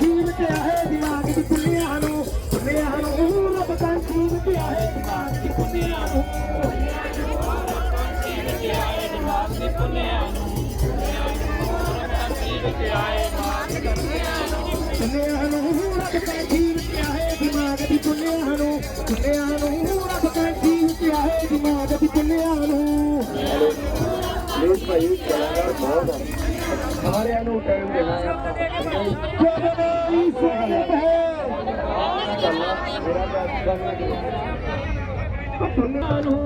ਜੀਵ ਦਿਮਾਗ ਦੀ ਪੁੰਨਿਆ ਨੂੰ ਪੁੰਨਿਆ ਨੂੰ ਉਹ ਰੱਬ ਤਾਂ ਜੀਵ ਤੇ ਦਿਮਾਗ ਦੀ ਪੁੰਨਿਆ ਨੂੰ ਪੁੰਨਿਆ ਨੂੰ ਉਹ ਰੱਬ ਤਾਂ ਜੀਵ ਤੇ ਦਿਮਾਗ ਦੀ ਪੁੰਨਿਆ ਨੂੰ। ਪਲੀਜ਼ ਭਾਈ ਕਲਾਕਾਰ ਬਹੁਤ ਆ ਸਾਰਿਆਂ ਨੂੰ ਟਾਈਮ ਦੇਣਾ ਹੈ ਆਪਾਂ ਜਗਦਾਈ ਸਾਹਿਬ ਹੈ ਚੱਲਣਾ ਮੇਰਾ ਤਾਂ ਅੱਛਾ ਨਹੀਂ ਪੁੰਨਿਆਂ ਨੂੰ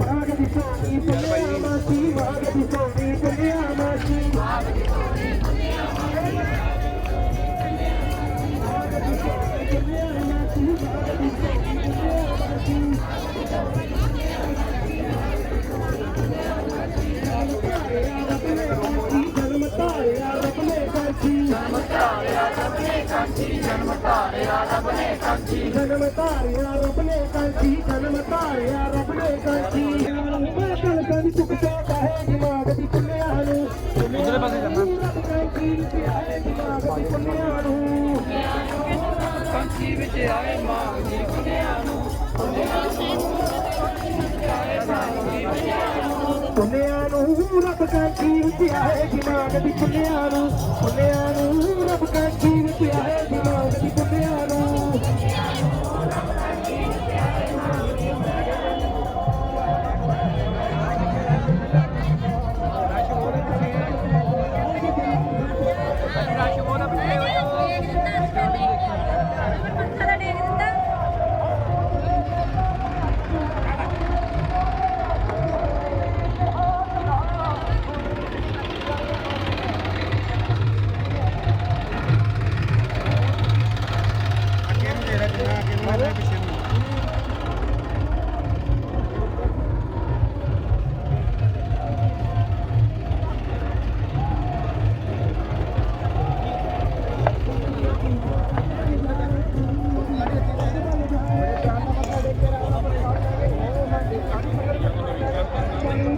ਮਾਗ ਦੀ ਸੋਨੀ ਪੁੰਨਿਆਂ ਮਾਸੀ ਮਾਗ ਦੀ ਸੋਨੀ ਪੁੰਨਿਆਂ ਮਾਸੀ ਜਨਮ ਕਾਂਚੀ ਜਨਮ ਧਾਰਿਆ ਰੱਬ ਨੇ ਕਾਂਚੀ ਜਨਮ ਧਾਰਿਆ ਰੱਬ ਨੇ ਕਾਂਚੀ ਜਨਮ ਧਾਰਿਆ ਰੱਬ ਨੇ ਕਾਂਚੀ ਜਨਮ ਧਾਰਿਆ ਰੱਬ ਨੇ ਕਾਂਚੀ ਮੈਂ ਕਣਕਾਂ ਦੀ ਚੁੱਕ ਕੇ ਕਹੇ ਦਿਮਾਗ ਦੀ ਪੁੰਨਿਆਂ ਨੂੰ ਉਧਰੇ ਪਾਸੇ ਕਰਨਾ ਕਾਂਚੀ ਵਿੱਚ ਆਏ ਦਿਮਾਗ ਦੀ ਪੁੰਨਿਆਂ ਨੂੰ। ਕਾਂਚੀ ਵਿੱਚ ਆਏ ਮਾਨ ਦੀ ਪੁੰਨਿਆਂ ਨੂੰ। ਰੱਬ ਕਾਂਚੀ ਵਿੱਚ ਆਏ ਦਿਮਾਗ ਦੀ ਪੁੰਨਿਆਂ ਨੂੰ ਪੁੰਨਿਆਂ ਨੂੰ ਰੱਬ ਕਾਂਚੀ ਵਿੱਚ ਆਏ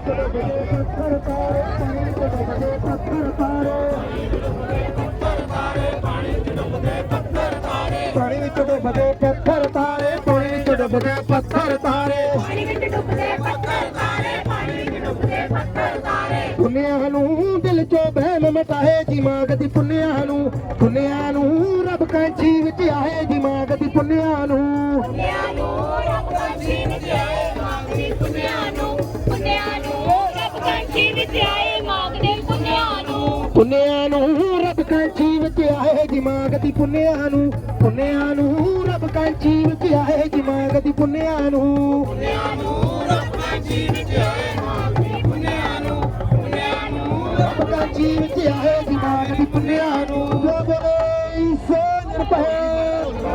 ਪਾਣੀ ਤੋਂ ਬੜੇ ਪੱਥਰ ਤਾਰੇ ਪਾਣੀ ਤੋਂ ਬੜੇ ਪੱਥਰ ਤਾਰੇ ਪਾਣੀ ਵਿੱਚ ਡੁੱਬਦੇ ਪੱਥਰ ਤਾਰੇ ਪਾਣੀ ਵਿੱਚ ਡੁੱਬਦੇ ਪੱਥਰ ਤਾਰੇ ਪਾਣੀ ਵਿੱਚ ਡੁੱਬਦੇ ਪੱਥਰ ਤਾਰੇ ਪਾਣੀ ਵਿੱਚ ਡੁੱਬਦੇ ਪੱਥਰ ਤਾਰੇ ਪੁੰਨਿਆਂ ਨੂੰ ਦਿਲ ਚੋਂ ਵਹਿਮ ਮਟਾਏ ਦਿਮਾਗ ਦੀ ਪੁੰਨਿਆਂ ਨੂੰ। ਪੁੰਨਿਆਂ ਨੂੰ ਰੱਬ ਕਾਂਚੀ ਵਿੱਚ ਆਏ ਦਿਮਾਗ ਦੀ ਪੁੰਨਿਆਂ ਨੂੰ ਪੁੰਨਿਆਂ ਨੂੰ। ਪੁੰਨਿਆਂ ਨੂੰ ਰੱਬ ਕਾਂਚੀ ਵਿੱਚ ਆਏ ਦਿਮਾਗ ਦੀ ਪੁੰਨਿਆਂ ਨੂੰ ਪੁੰਨਿਆਂ ਨੂੰ ਰੱਬ ਕਾਂਚੀ ਵਿੱਚ ਆਏ ਦਿਮਾਗ ਦੀ ਪੁੰਨਿਆਂ ਨੂੰ। ਪੁੰਨਿਆਂ ਨੂੰ ਰੱਬ ਕਾਂਚੀ ਵਿੱਚ ਆਏ ਪੁੰਨਿਆਂ ਨੂੰ ਪੁੰਨਿਆਂ ਨੂੰ ਰੱਬ ਕਾਂਚੀ ਵਿੱਚ ਆਏ ਦਿਮਾਗ ਦੀ ਪੁੰਨਿਆਂ ਨੂੰ। ਜੋ ਬੋਲੇ ਸੋਨ ਪਏ